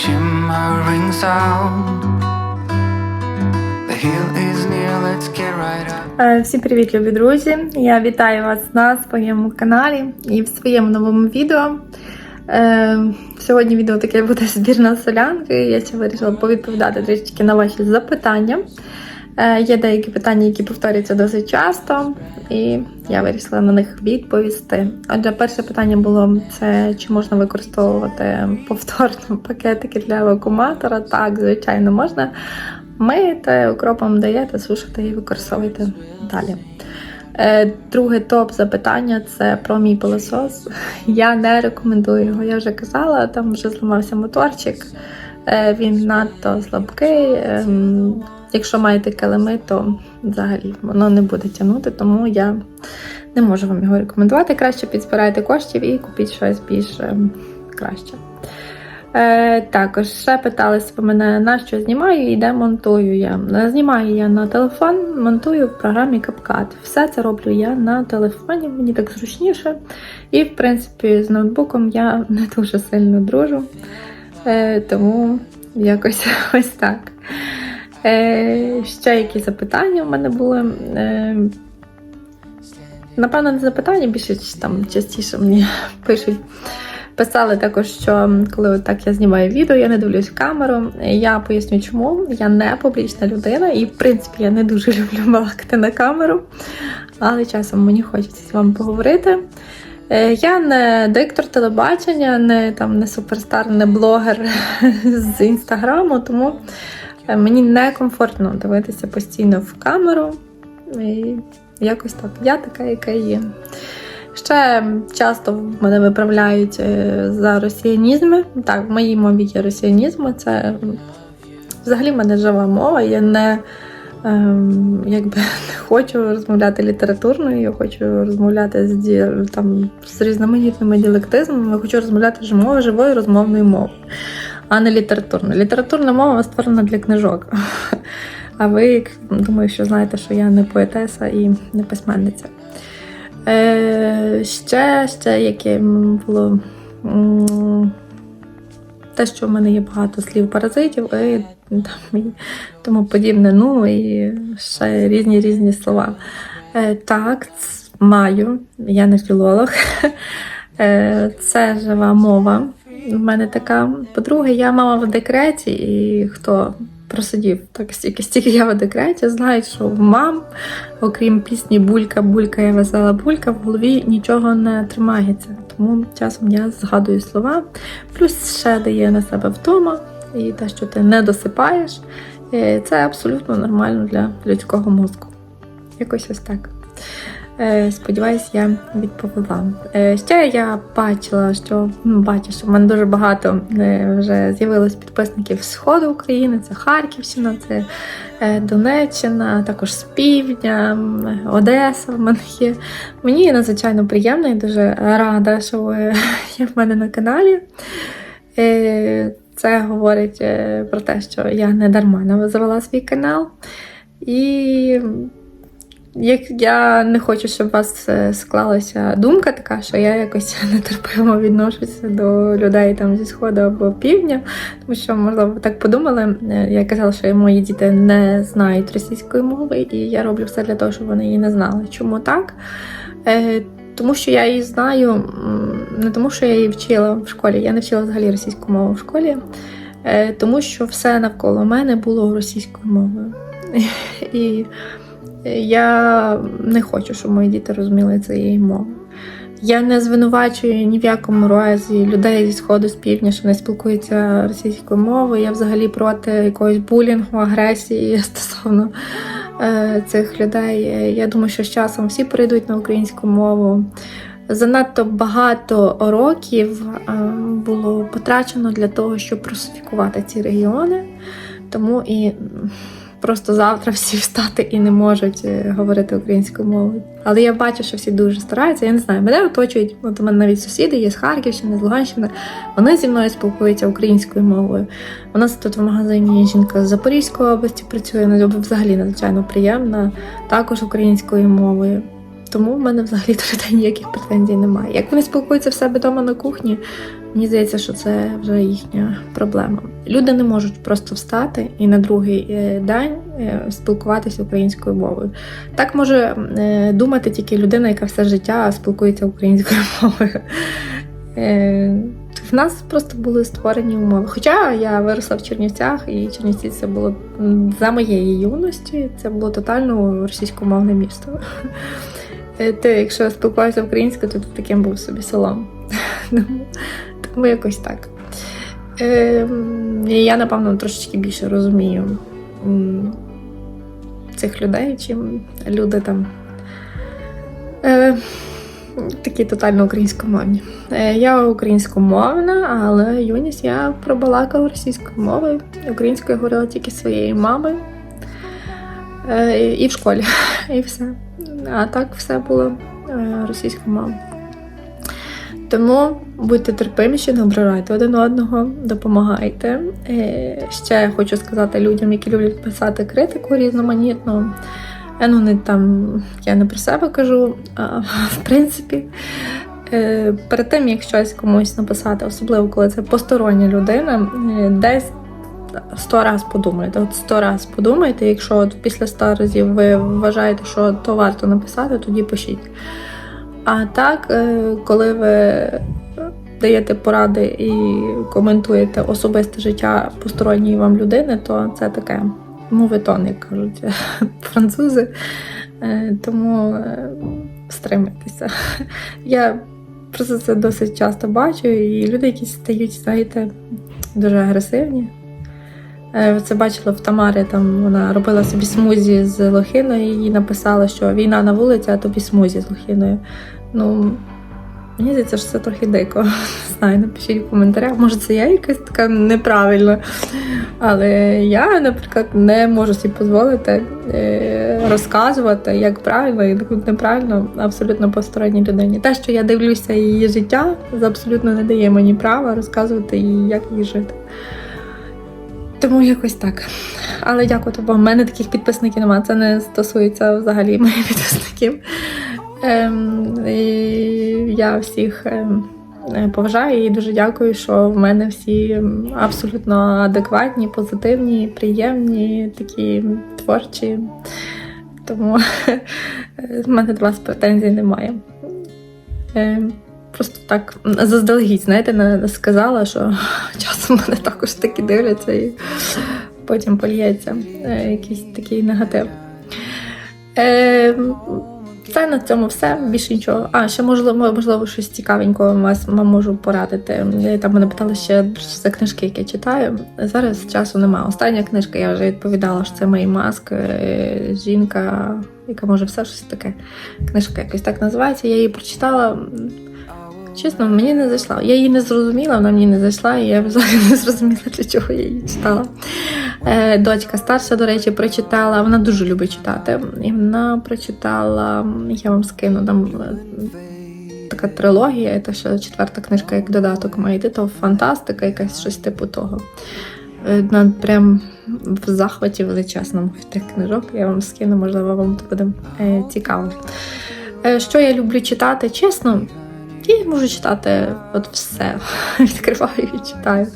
shimmering sound. The hill is near, let's get right up. Е, Всім привіт, любі друзі! Я вітаю вас на своєму каналі і в своєму новому відео. Е, Сьогодні відео таке буде збірна солянки. Я ще вирішила повідповідати трішки на ваші запитання. Е, Є деякі питання, які повторюються досить часто, і я вирішила на них відповісти. Отже, перше питання було: це чи можна використовувати повторно пакетики для вакууматора? Так, звичайно, можна. Миєте, укропом даєте, сушите і використовуєте далі. Е, Друге топ запитання це про мій пилосос. Я не рекомендую його, я вже казала, там вже зламався моторчик. Е, Він надто слабкий. Якщо маєте килими, то взагалі воно не буде тягнути, тому я не можу вам його рекомендувати. Краще підзбирайте коштів і купіть щось більш ем, краще. Е, також ще питалися по мене, на що знімаю і де монтую я. Е, Знімаю я на телефон, монтую в програмі CapCut. Все це роблю я на телефоні, мені так зручніше. І, в принципі, з ноутбуком я не дуже сильно дружу. Е, тому якось ось так. Е, ще які запитання в мене були. Е, напевно, не запитання, більше там частіше мені пишуть. Писали також, що коли так я знімаю відео, я не дивлюсь в камеру. Я поясню, чому я не публічна людина, і в принципі я не дуже люблю балакати на камеру, але часом мені хочеться з вами поговорити. Е, Я не диктор телебачення, не там не суперстар, не блогер з інстаграму, тому мені некомфортно дивитися постійно в камеру. І якось так. Я така, яка є. Ще часто мене виправляють е, за росіянізми. Так, в моїй мові є росіянізми. Це взагалі в мене жива мова. Я не, ем, якби, не хочу розмовляти літературною, я хочу розмовляти з, там, з різноманітними діалектизмами, хочу розмовляти живою, живою розмовною мовою, а не літературною. Літературна мова створена для книжок. А ви думаю, що знаєте, що я не поетеса і не письменниця. Е, ще, ще яке було те, що в мене є багато слів паразитів і, і тому подібне. Ну і ще різні різні слова. Е, так, маю, я не філолог. Е, це жива мова. У мене така. По-друге, я мама в декреті, і хто просидів так стільки, стільки я в декреті, знає, що в мам окрім пісні Булька, булька, я весела булька, в голові нічого не тримається. Тому часом я згадую слова. Плюс ще дає на себе втома, і те, що ти не досипаєш, е, це абсолютно нормально для людського мозку. Якось ось так. Е, Сподіваюсь, я відповіла. Е, Ще я бачила, що ну, бачу, що в мене дуже багато е, вже з'явилось підписників з сходу України. Це Харківщина, це Донеччина, також з півдня, Одеса в мене є. Мені надзвичайно приємно і дуже рада, що ви є в мене на каналі. Це говорить про те, що я не дарма завела свій канал. І як я не хочу, щоб у вас склалася думка така, що я якось нетерпимо відношуся до людей там зі сходу або півдня, тому що, можливо, так подумали. Е, Я казала, що мої діти не знають російської мови, і я роблю все для того, щоб вони її не знали. Чому так? Е, Тому що я її знаю, не тому, що я її вчила в школі. Я не вчила взагалі російську мову в школі, е, тому що все навколо мене було російською мовою. І я не хочу, щоб мої діти розуміли цієї мови. Я не звинувачую ні в якому разі людей зі сходу з півдня, що не спілкуються російською мовою. Я взагалі проти якогось булінгу, агресії стосовно е, цих людей. Я думаю, що з часом всі перейдуть на українську мову. Занадто багато років е, було потрачено для того, щоб русифікувати ці регіони. Тому і просто завтра всі встати і не можуть е, говорити українською мовою. Але я бачу, що всі дуже стараються. Я не знаю, мене оточують. От у мене навіть сусіди є з Харківщини, з Луганщини. Вони зі мною спілкуються українською мовою. У нас тут в магазині жінка з Запорізької області працює, ну, взагалі надзвичайно приємна, також українською мовою. Тому в мене взагалі до ніяких претензій немає. Як вони спілкуються в себе вдома на кухні, мені здається, що це вже їхня проблема. Люди не можуть просто встати і на другий е, день е, спілкуватися українською мовою. Так може е, думати тільки людина, яка все життя спілкується українською мовою. В нас просто були створені умови. Хоча я виросла в Чернівцях, і Чернівці це було за моєї юності, це було тотально російськомовне місто. Ти, якщо спілкувався українською, то ти таким був собі селом. Тому, тому якось так. Е, я, напевно, трошечки більше розумію цих людей, чим люди там. Е, такі тотально українськомовні. Е, Я українськомовна, але юність я пробалакала російською мовою. Українською говорила тільки своєю мамою. Е, І в школі. І все. А так все було е, російською мовою. Тому будьте терпиміші, не ображайте один одного, допомагайте. Е, Ще я хочу сказати людям, які люблять писати критику різноманітну. Е, Ну, не там, я не про себе кажу, а в принципі, е, перед тим, як щось комусь написати, особливо коли це постороння людина, десь сто раз подумайте. От сто раз подумайте, якщо от після ста разів ви вважаєте, що то варто написати, тоді пишіть. А так, е, коли ви даєте поради і коментуєте особисте життя посторонньої вам людини, то це таке моветон, як кажуть французи. Е, Тому е, стримайтеся. Я просто це досить часто бачу, і люди, які стають, знаєте, дуже агресивні. Е, Це бачила в Тамарі, там вона робила собі смузі з лохиною і написала, що війна на вулиці, а тобі смузі з лохиною. Ну, мені здається, що це трохи дико. Не знаю, напишіть в коментарях. Може, це я якась така неправильна. Але я, наприклад, не можу собі дозволити е, розказувати, як правильно і неправильно абсолютно посторонній людині. Те, що я дивлюся її життя, абсолютно не дає мені права розказувати їй, як їй жити. Тому якось так. Але дякую тобі, в мене таких підписників немає. Це не стосується взагалі моїх підписників. Ем, і я всіх ем, е, поважаю і дуже дякую, що в мене всі абсолютно адекватні, позитивні, приємні, такі творчі. Тому в мене до вас претензій немає. Ем, Просто так заздалегідь, знаєте, не сказала, що часом мене також такі дивляться і потім польється е, якийсь такий негатив. Е, це на цьому все. Більше нічого. А, ще можливо, можливо, щось цікавенького вас вам можу порадити. Там мене питали ще за книжки, які я читаю. Зараз часу немає. Остання книжка, я вже відповідала, що це Мей Маск, е, жінка, яка може все щось таке. Книжка якось так називається. Я її прочитала. Чесно, мені не зайшла. Я її не зрозуміла, вона мені не зайшла, і я взагалі не зрозуміла, для чого я її читала. Е, дочка старша, до речі, прочитала. Вона дуже любить читати. І вона прочитала, я вам скину там е, така трилогія, це ще четверта книжка, як додаток має йти, то фантастика, якась щось типу того. Е, Вона прям в захваті величезному тих книжок. Я вам скину, можливо, вам це буде е, цікаво. Е, Що я люблю читати, чесно, я можу читати от все. Відкриваю і читаю.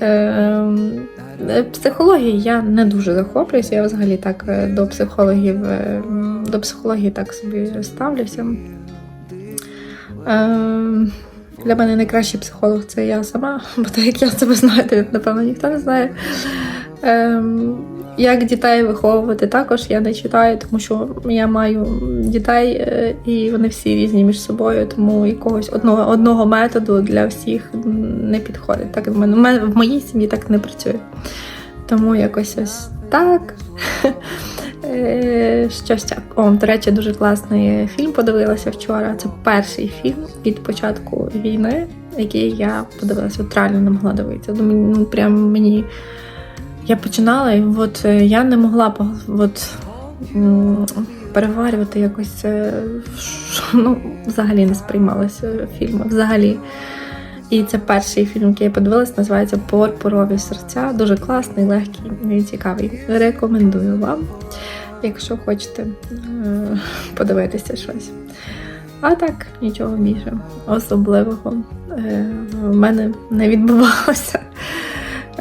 Ем, е, Психології я не дуже захоплююся. Я взагалі так е, до психологів, е, до психології так собі ставлюся. Ем, Для мене найкращий психолог це я сама, бо так як я себе знаю, то напевно ніхто не знає. Ем, Як дітей виховувати, також я не читаю, тому що я маю дітей, е, і вони всі різні між собою, тому якогось одного, одного методу для всіх не підходить. Так в мене в моїй сім'ї так не працює. Тому якось ось так. Е, Щось так. О, до речі, дуже класний фільм подивилася вчора. Це перший фільм від початку війни, який я подивилася. От реально не могла дивитися. Ну прям мені. Я починала, і от е, я не могла от, переварювати якось. Ну, взагалі не сприймалося фільми. Взагалі. І це перший фільм, який я подивилась, називається Порпорові серця. Дуже класний, легкий і цікавий. Рекомендую вам. якщо хочете е, подивитися щось. А так, нічого більше особливого е, в мене не відбувалося.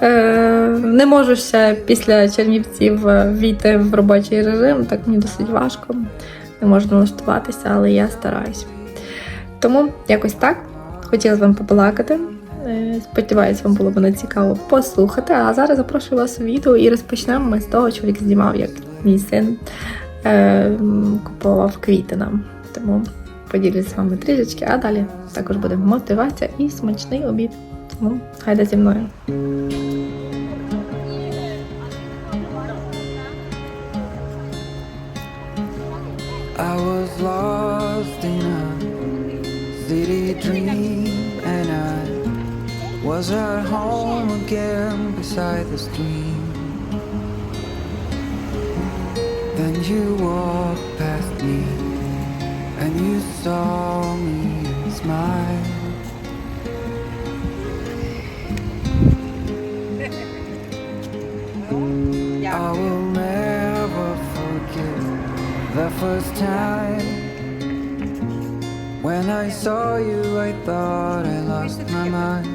Е, Не можу ще після Чернівців е, війти в робочий режим, так мені досить важко. Не можу налаштуватися, але я стараюсь. Тому якось так. Хотіла з вами побалакати. Е, Сподіваюсь, вам було б цікаво послухати. А зараз запрошую вас у відео і розпочнемо ми з того, чоловік знімав, як мій син е, купував квіти нам. Тому поділюсь з вами трішечки, а далі також буде мотивація і смачний обід. Тому хайде зі мною. I was lost in a city dream, and I was at home again beside the stream. Then you walked past me, and you saw me and smiled. first time. When I saw you, I thought I lost my mind.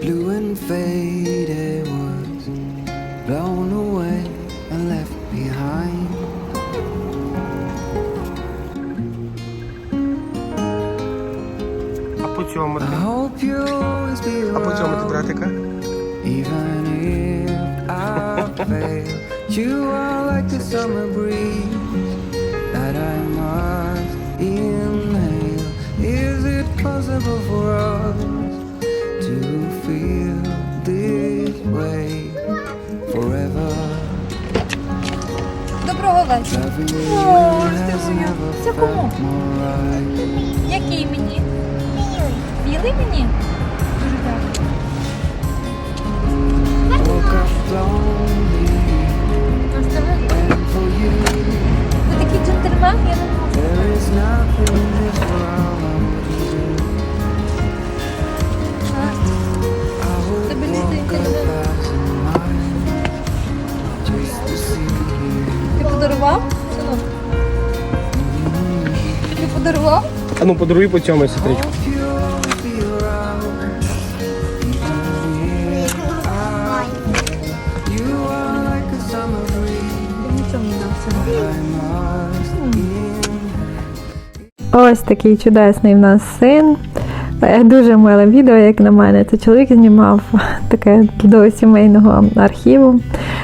Blue and faded was blown away and left behind. I hope you always be around, even if I fail. You are like the summer breeze that I must inhale. Is it possible for us to feel this way forever? Доброго вечора. Has ти моя. Це кому? Який мені? Білий мені? Дуже дякую. To see you. Ти подарував? Синок? Ти подарував? А ну подаруй по цьому сестричку. Ось такий чудесний в нас син. Е, Дуже миле відео, як на мене. Це чоловік знімав таке до сімейного архіву.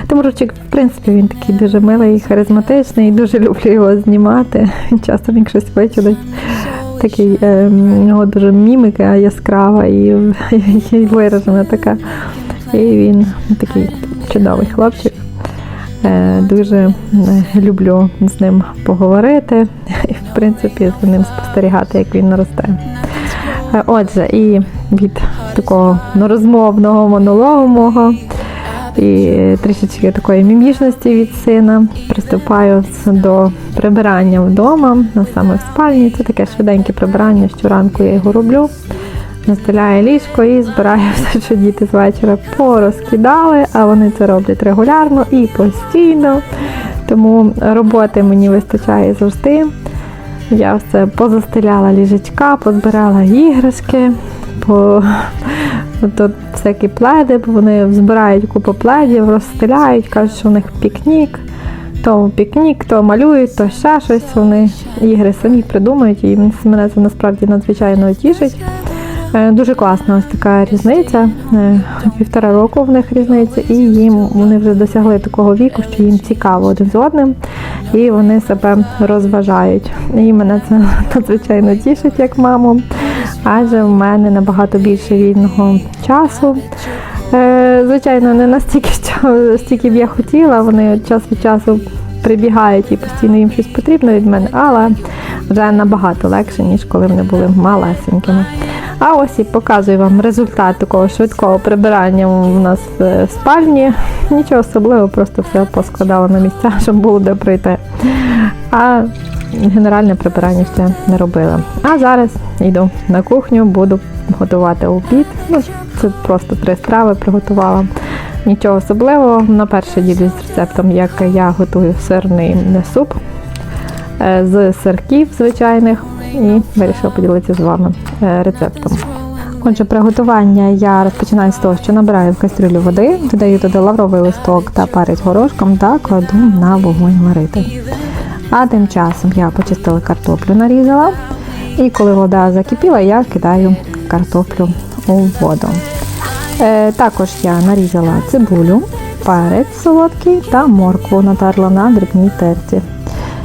Тимурчик, в принципі, він такий дуже милий харизматичний, дуже люблю його знімати. Часто він щось вичудить. Такий е, в дуже міміка яскрава і, і виражена така. І він такий чудовий хлопчик. Е, Дуже е, люблю з ним поговорити і, в принципі, за ним спостерігати, як він росте. Е, Отже, і від такого ну, розмовного монологу мого і трішечки такої мімішності від сина приступаю до прибирання вдома, ну, саме в спальні. Це таке швиденьке прибирання. Щоранку я його роблю. Настеляю ліжко і збираю все, що діти з вечора порозкидали, а вони це роблять регулярно і постійно. Тому роботи мені вистачає завжди. Я все позастеляла ліжечка, позбирала іграшки, по тут всякі пледи, бо вони збирають купу пледів, розстеляють, кажуть, що у них пікнік. То пікнік, то малюють, то ще щось. Вони ігри самі придумують, і мене це насправді надзвичайно тішить. Е, Дуже класна ось така різниця. Е, Півтора року в них різниця, і їм вони вже досягли такого віку, що їм цікаво один з одним, і вони себе розважають. І мене це надзвичайно тішить як маму, адже в мене набагато більше вільного часу. Е, Звичайно, не настільки, стільки б я хотіла. Вони час від часу прибігають і постійно їм щось потрібно від мене, але вже набагато легше, ніж коли вони були малесенькими. А ось і показую вам результат такого швидкого прибирання у нас е, в спальні. Нічого особливого, просто все поскладала на місця, щоб було де прийти. А генеральне прибирання ще не робила. А зараз йду на кухню, буду готувати обід. Ну, це просто три страви приготувала. Нічого особливого. На перше ділюсь рецептом, як я готую сирний суп е, з сирків звичайних і вирішила поділитися з вами е, рецептом. Отже, приготування я розпочинаю з того, що набираю в кастрюлю води, додаю туди лавровий листок та перець горошком та кладу на вогонь варити. А тим часом я почистила картоплю, нарізала. І коли вода закипіла, я кидаю картоплю у воду. Е, також я нарізала цибулю, перець солодкий та моркву натерла на дрібній терці.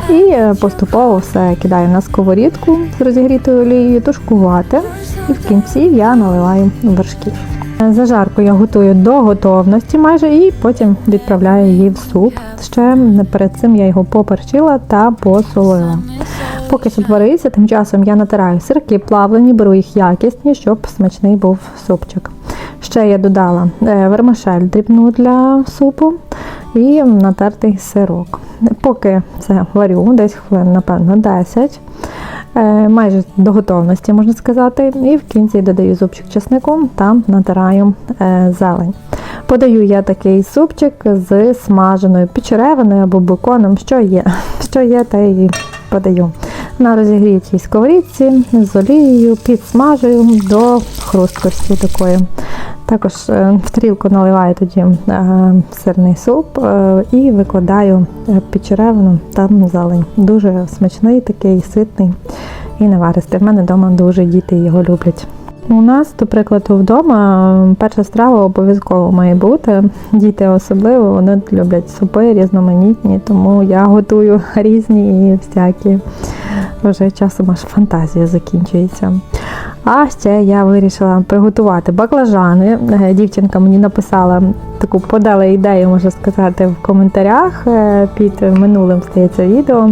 І е, поступово все кидаю на сковорідку з розігрітою олією, тушкувати. І в кінці я наливаю вершків. Е, Зажарку я готую до готовності майже і потім відправляю її в суп. Ще перед цим я його поперчила та посолила. Поки суп вариться, тим часом я натираю сирки плавлені, беру їх якісні, щоб смачний був супчик. Ще я додала е, вермишель дрібну для супу і натертий сирок. Поки це варю, десь хвилин, напевно, 10, е, майже до готовності, можна сказати, і в кінці додаю зубчик чеснику та натираю е, зелень. Подаю я такий супчик з смаженою печеревиною або беконом, що є, що є, те і подаю. На розігрітій сковорідці з олією підсмажую до хрусткості такої. Також е, в тарілку наливаю тоді е, сирний суп е, і викладаю печеревину та зелень. Дуже смачний, такий ситний і наваристий. В мене вдома дуже діти його люблять. У нас, до прикладу, вдома перша страва обов'язково має бути. Діти особливо вони люблять супи різноманітні, тому я готую різні і всякі. Вже часом аж фантазія закінчується. А ще я вирішила приготувати баклажани. Е, Дівчинка мені написала таку подала ідею, можна сказати, в коментарях е, під минулим здається відео.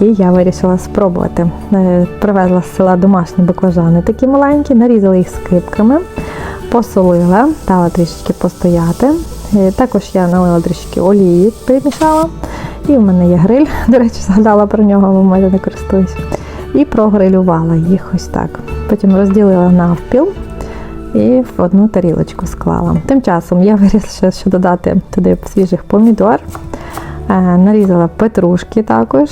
І я вирішила спробувати. Е, Привезла з села домашні баклажани, такі маленькі, нарізала їх скипками, посолила, дала трішечки постояти. Е, Також я налила трішки олії, примішала. І в мене є гриль, до речі, згадала про нього, бо майже не користуюсь. І прогрилювала їх ось так. Потім розділила навпіл і в одну тарілочку склала. Тим часом я вирішила ще додати туди свіжих помідор, Е, нарізала петрушки також,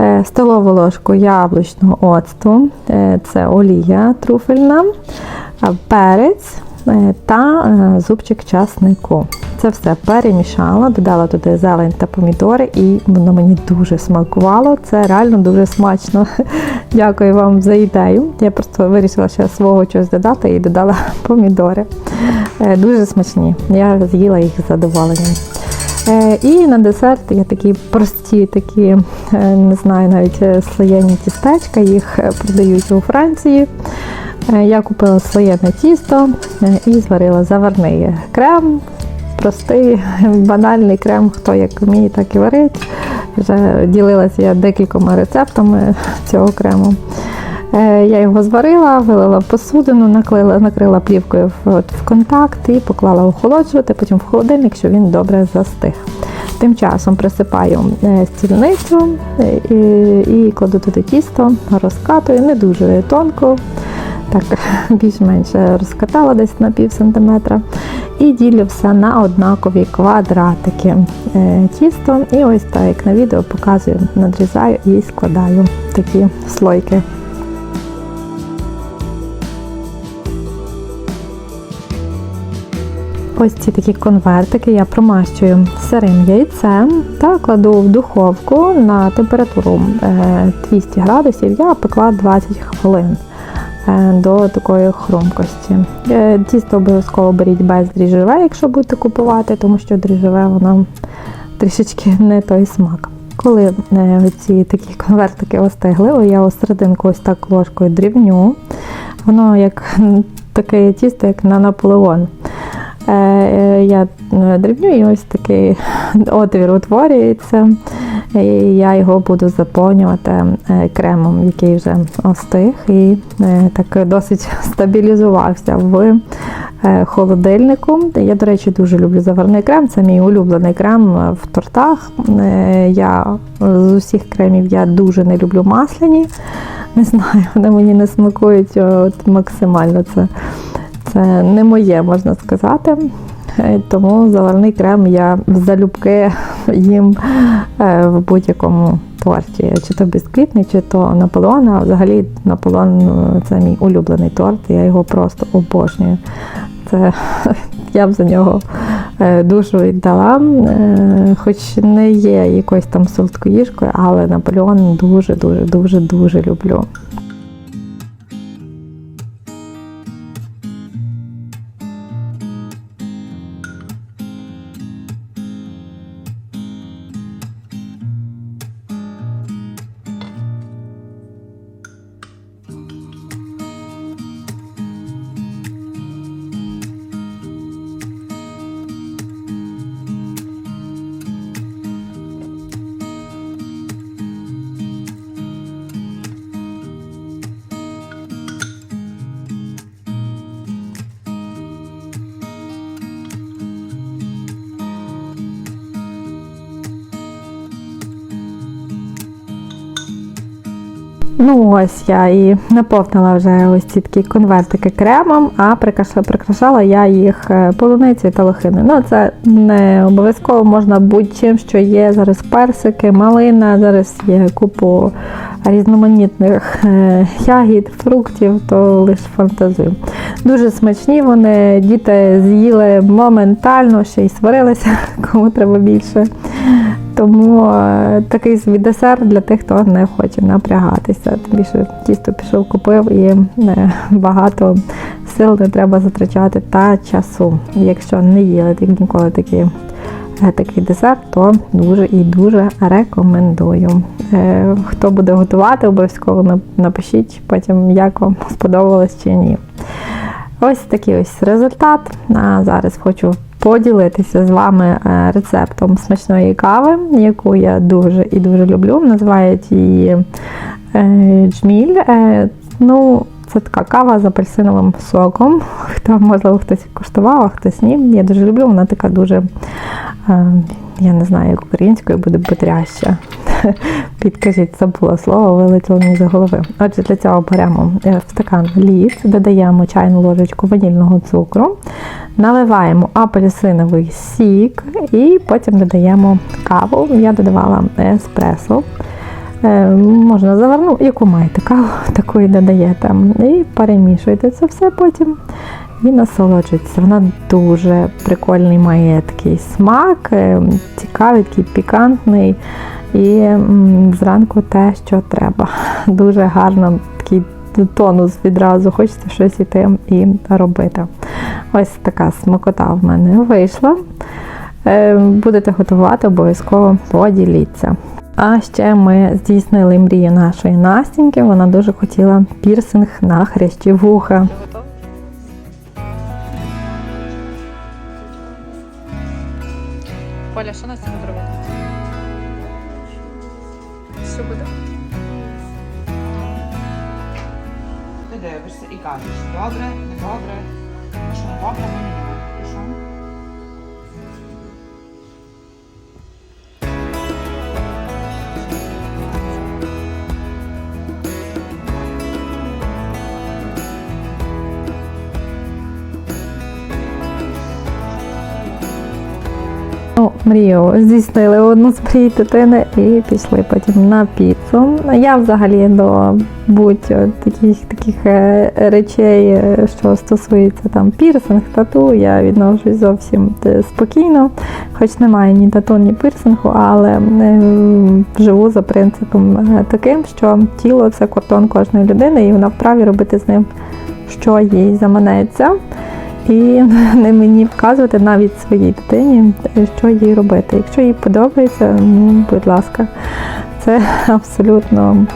е, столову ложку яблучного оцту, е, це олія труфельна, перець та е, зубчик часнику. Це все перемішала, додала туди зелень та помідори, і воно мені дуже смакувало. Це реально дуже смачно. Дякую вам за ідею. Я просто вирішила ще свого чогось додати і додала помідори. Е, Дуже смачні. Я з'їла їх з задоволенням. Е, І на десерт є такі прості, такі, е, не знаю, навіть е, слоєні тістечка, їх е, продають у Франції. Е, Я купила слоєне тісто е, і зварила заварний крем. Простий, банальний крем, хто як вміє, так і варить. Вже ділилася я декількома рецептами цього крему. Е, Я його зварила, вилила в посудину, наклила, накрила плівкою в, в контакт і поклала охолоджувати, потім в холодильник, щоб він добре застиг. Тим часом присипаю стільницю і, і кладу туди тісто, розкатую не дуже тонко, так більш-менш розкатала десь на пів сантиметра. І ділю все на однакові квадратики е, тісто. І ось так, як на відео, показую, надрізаю і складаю такі слойки. Ось ці такі конвертики я промащую сирим яйцем та кладу в духовку на температуру е, 200 градусів. Я пекла 20 хвилин е, до такої хрумкості. Е, Тісто обов'язково беріть без дріжджеве, якщо будете купувати, тому що дріжджеве воно трішечки не той смак. Коли е, ці такі конвертики остигли, я осерединку ось так ложкою дрібню. Воно як таке тісто, як на Наполеон. Е, е, Я е, дрібню і ось такий отвір утворюється. І я його буду заповнювати е, кремом, який вже остиг і так досить стабілізувався в холодильнику. Я, до речі, дуже люблю заварний крем. Це мій улюблений крем в тортах. Я з усіх кремів я дуже не люблю масляні. Не знаю, вони мені не смакують от максимально це. Це не моє, можна сказати. Е, Тому заварний крем я залюбки їм е, в будь-якому торті. Чи то бісквітний, чи то Наполеон. А взагалі Наполеон е, це мій улюблений торт. Я його просто обожнюю. Це я б за нього душу віддала. Хоч не є якоюсь там солодкоїжкою, але Наполеон дуже, дуже, дуже, дуже люблю. Ну ось я і наповнила вже ось ці такі конвертики кремом, а прикрашала, я їх е, полуницею та лохиною. Ну це не обов'язково можна будь-чим, що є зараз персики, малина, зараз є купу різноманітних е, ягід, фруктів, то лише фантазую. Дуже смачні вони, діти з'їли моментально, ще й сварилися, кому треба більше. Тому е, такий собі десерт для тих, хто не хоче напрягатися. Тим більше тісто пішов, купив і е, багато сил не треба затрачати та часу. Якщо не їли ніколи такі, е, такий десерт, то дуже і дуже рекомендую. Хто буде готувати, обов'язково напишіть потім, як вам сподобалось чи ні. Ось такий ось результат. А зараз хочу поділитися з вами е, рецептом смачної кави, яку я дуже і дуже люблю. Називають її е, джміль. Е, Ну, це така кава з апельсиновим соком. Хто, можливо, хтось куштував, а хтось ні. Я дуже люблю, вона така дуже, я не знаю, як українською буде бодряща. Підкажіть, це було слово, вилетіло мені за голови. Отже, для цього беремо е, в стакан лід, додаємо чайну ложечку ванільного цукру, наливаємо апельсиновий сік і потім додаємо каву. Я додавала еспресо. Е, Можна заварну, яку маєте каву, таку і додаєте. І перемішуєте це все потім і насолоджуєтеся. Вона дуже прикольний має такий смак, е, цікавий, такий пікантний. І зранку те, що треба. Дуже гарно такий тонус відразу, хочеться щось іти і робити. Ось така смакота в мене вийшла. Е, Будете готувати, обов'язково поділіться. А ще ми здійснили мрію нашої Настіньки. Вона дуже хотіла пірсинг на хрящі вуха. Поля, що нас цим кажеш, добре, недобре, добре. Якщо добре, ми не Ну, мрію здійснили одну з дитини і пішли потім на піцу. Я взагалі до будь-таких таких е, речей, е, що стосується там пірсинг, тату, я відношусь зовсім е, спокійно, хоч немає ні тату, ні пірсингу, але живу за принципом таким, що тіло це кордон кожної людини, і вона вправі робити з ним, що їй заманеться. І не мені вказувати навіть своїй дитині, що їй робити. Якщо їй подобається, ну, будь ласка, це абсолютно,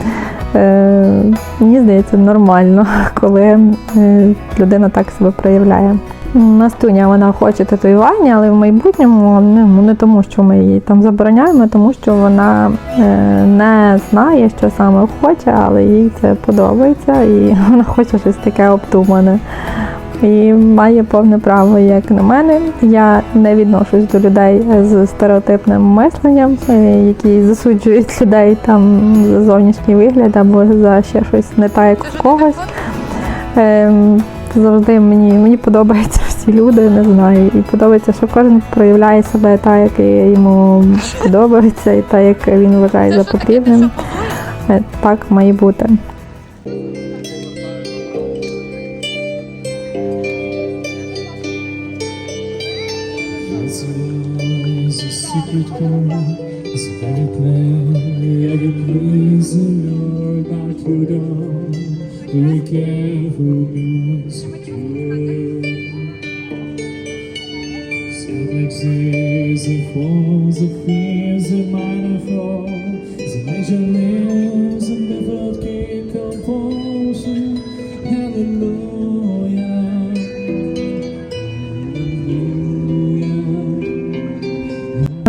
е, мені здається, нормально, коли е, людина так себе проявляє. Настуня вона хоче татуювання, але в майбутньому ну, не тому, що ми її там забороняємо, а тому що вона е, не знає, що саме хоче, але їй це подобається і вона хоче щось таке обдумане і має повне право, як на мене. Я не відношусь до людей з стереотипним мисленням, е, які засуджують людей там за зовнішній вигляд або за ще щось не так, як в когось. Ем, Завжди мені, мені подобаються всі люди, не знаю. І подобається, що кожен проявляє себе так, як йому подобається, і так, як він вважає за потрібним. Е, Так має бути.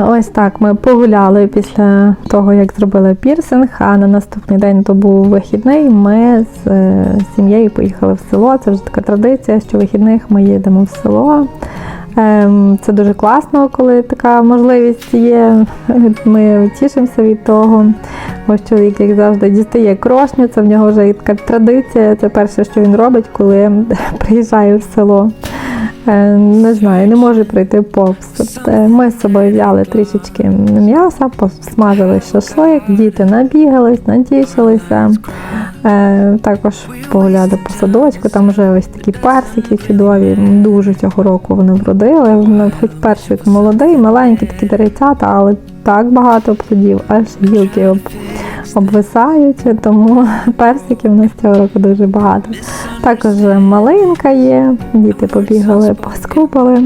Ось так ми погуляли після того, як зробили пірсинг, а на наступний день то був вихідний. Ми з е, сім'єю поїхали в село. Це вже така традиція, що вихідних ми їдемо в село. Ем, Це дуже класно, коли така можливість є. Ми тішимося від того. Ось чоловік, як завжди, дістає крошню. Це в нього вже така традиція. Це перше, що він робить, коли приїжджає в село. Е, Не знаю, не може пройти повз. Е, Ми з собою взяли трішечки м'яса, посмажили шашлик, діти набігались, натішилися. Е, Також погуляли по садочку, там вже ось такі персики чудові. Дуже цього року вони вродили. Хоч перший молодий, маленькі такі деревцята, але так багато плодів, аж гілки об, обвисають, тому персиків у нас цього року дуже багато. Також малинка є, діти побігали, поскупали.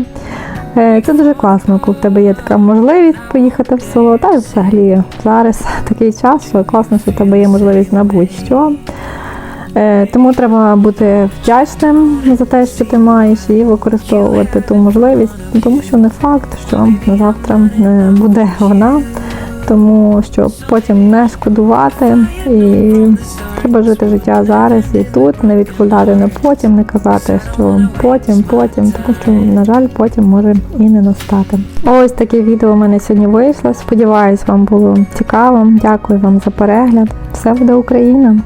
Е, Це дуже класно, коли в тебе є така можливість поїхати в село. Та й взагалі зараз такий час, що класно, що в тебе є можливість на будь-що. Е, Тому треба бути вдячним за те, що ти маєш, і використовувати ту можливість, тому що не факт, що завтра буде вона. Тому що потім не шкодувати і треба жити життя зараз і тут, не відкладати на потім, не казати, що потім, потім, тому що, на жаль, потім може і не настати. Ось таке відео у мене сьогодні вийшло. Сподіваюсь, вам було цікаво. Дякую вам за перегляд. Все буде Україна!